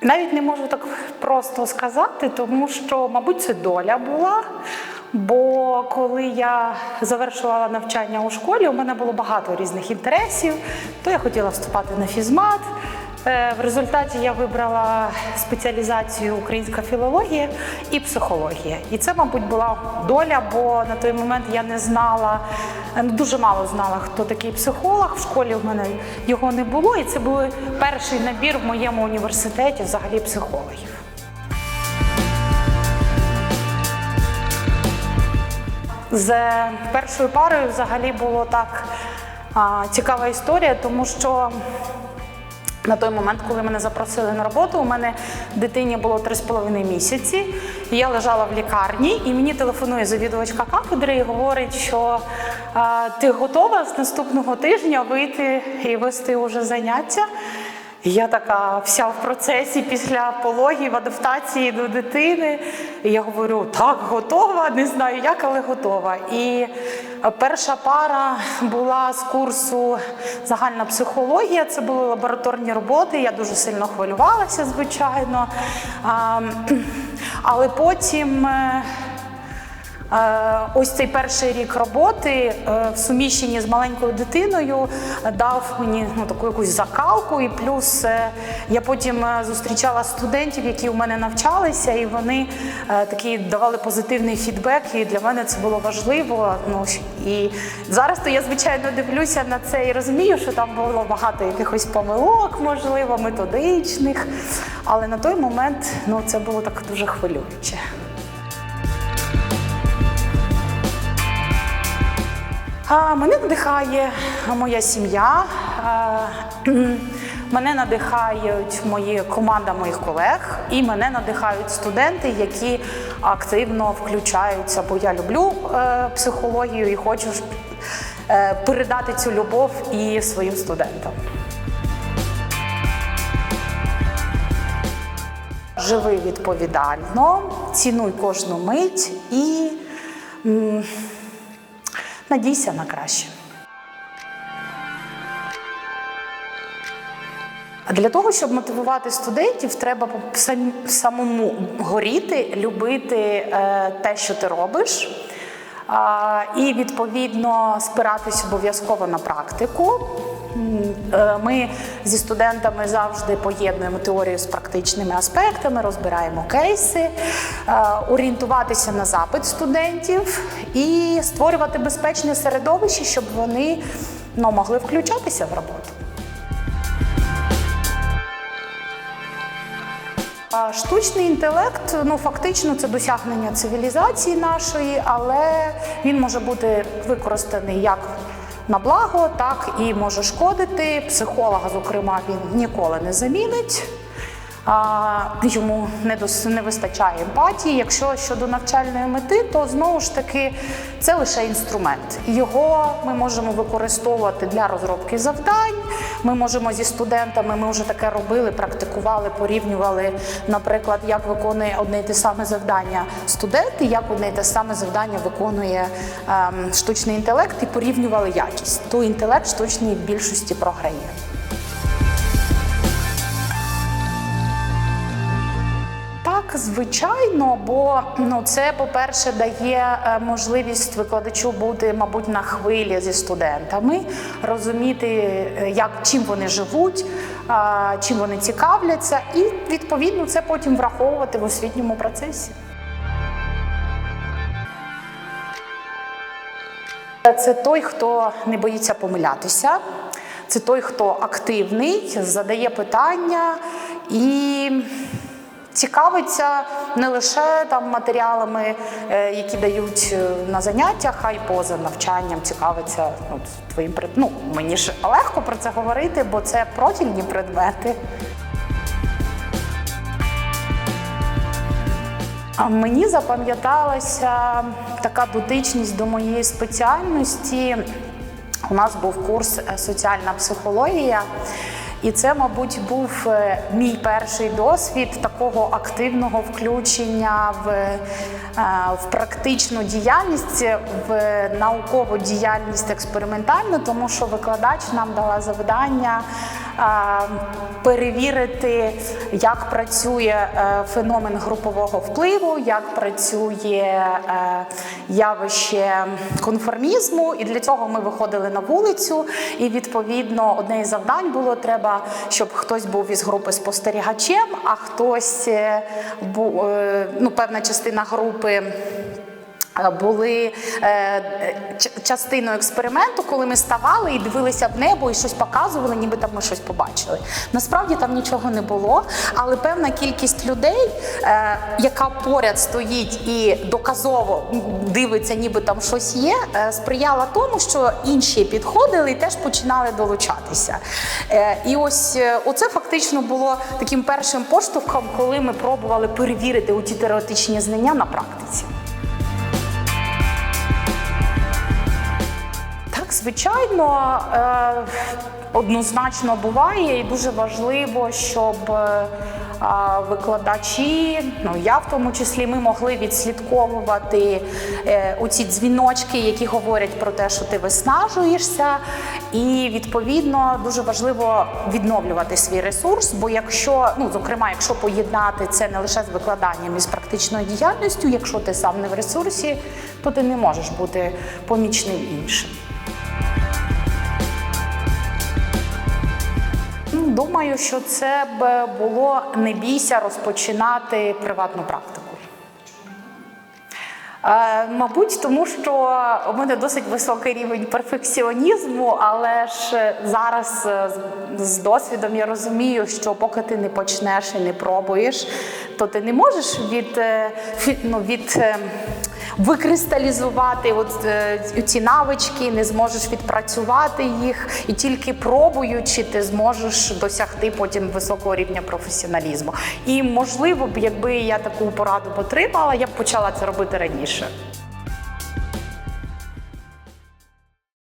Навіть не можу так просто сказати, тому що, мабуть, це доля була. Бо коли я завершувала навчання у школі, у мене було багато різних інтересів. То я хотіла вступати на фізмат. Е, В результаті я вибрала спеціалізацію українська філологія і психологія. І це, мабуть, була доля, бо на той момент я не знала, е, ну, дуже мало знала, хто такий психолог. В школі в мене його не було, і це був перший набір в моєму університеті взагалі психологів. З першою парою взагалі було так а, цікава історія, тому що на той момент, коли мене запросили на роботу, у мене дитині було 3,5 місяці. Я лежала в лікарні, і мені телефонує завідувачка кафедри і говорить, що ти готова з наступного тижня вийти і вести уже заняття. Я така вся в процесі після пологів, адаптації до дитини. І я говорю, так, готова, не знаю як, але готова. І е, перша пара була з курсу загальна психологія. Це були лабораторні роботи. Я дуже сильно хвилювалася, звичайно. Але потім. Е, Ось цей перший рік роботи е, в суміщенні з маленькою дитиною е, дав мені ну, таку якусь закалку, і плюс я потім зустрічала студентів, які у мене навчалися, і вони такий давали позитивний фідбек. І для мене це було важливо. Ну і зараз то я звичайно дивлюся на це і розумію, що там було багато якихось помилок, можливо, методичних. Але на той момент ну це було так дуже хвилююче. Мене надихає моя сім'я. Мене надихають мої команда моїх колег, і мене надихають студенти, які активно включаються, бо я люблю е, психологію і хочу е, передати цю любов і своїм студентам. Живи відповідально, цінуй кожну мить і надійся на краще. А Для того, щоб мотивувати студентів, треба сам- самому горіти, любити е, те, що ти робиш, і відповідно спиратись обов'язково на практику. Е, Ми зі студентами завжди поєднуємо теорію з практичними аспектами, розбираємо кейси, е, орієнтуватися на запит студентів і створювати безпечне середовище, щоб вони ну, могли включатися в роботу. Штучний інтелект, ну фактично, це досягнення цивілізації нашої, але він може бути використаний як на благо, так і може шкодити. Психолога, зокрема, він ніколи не замінить. Йому не дос, не вистачає емпатії. Якщо щодо навчальної мети, то знову ж таки це лише інструмент. Його ми можемо використовувати для розробки завдань. Ми можемо зі студентами, ми вже таке робили, практикували, порівнювали, наприклад, як виконує одне й те саме завдання студент, і як одне і те саме завдання виконує ем, штучний інтелект, і порівнювали якість. То інтелект штучний в більшості програє. Звичайно, бо ну це, по-перше, дає е, можливість викладачу бути, мабуть, на хвилі зі студентами, розуміти, е, як чим вони живуть, чим вони цікавляться, і відповідно це потім враховувати в освітньому процесі. Це той, хто не боїться помилятися, це той, хто активний, задає питання і цікавиться не лише там матеріалами, е, які дають е, на заняттях, а й поза навчанням цікавиться ну, твоїм пред... Ну, мені ж легко про це говорити, бо це профільні предмети. А мені запам'яталася така дотичність до моєї спеціальності. У нас був курс е, соціальна психологія, і це, мабуть, був е, мій перший досвід такого активного включення в, е, в практичну діяльність, в наукову діяльність експериментальну, тому що викладач нам дала завдання перевірити, як працює е, феномен групового впливу, як працює е, явище конформізму. І для цього ми виходили на вулицю. І відповідно одне із завдань було треба, щоб хтось був із групи спостерігачем, а хтось е, ну, певна частина групи. Е, Були е, частиною експерименту, коли ми ставали і дивилися в небо і щось показували, ніби там ми щось побачили. Насправді там нічого не було, але певна кількість людей, е, яка поряд стоїть і доказово дивиться, ніби там щось є, сприяла тому, що інші підходили і теж починали долучатися. І ось оце фактично було таким першим поштовхом, коли ми пробували перевірити у ті теоретичні знання на практиці. Звичайно, е, однозначно буває, і дуже важливо, щоб е, викладачі, ну я в тому числі, ми могли відслідковувати е, оці дзвіночки, які говорять про те, що ти виснажуєшся, і відповідно дуже важливо відновлювати свій ресурс. Бо якщо, ну зокрема, якщо поєднати це не лише з викладанням і з практичною діяльністю, якщо ти сам не в ресурсі, то ти не можеш бути помічним іншим. Думаю, що це б було не бійся розпочинати приватну практику. Е, Мабуть, тому що у мене досить високий рівень перфекціонізму, але ж зараз е, з- досвідом я розумію, що поки ти не почнеш і не пробуєш, то ти не можеш від, е, фі- ну, від е, викристалізувати от, е, ці навички, не зможеш відпрацювати їх, і тільки пробуючи, ти зможеш досягти потім високого рівня професіоналізму. І можливо б, якби я таку пораду отримала, я б почала це робити раніше.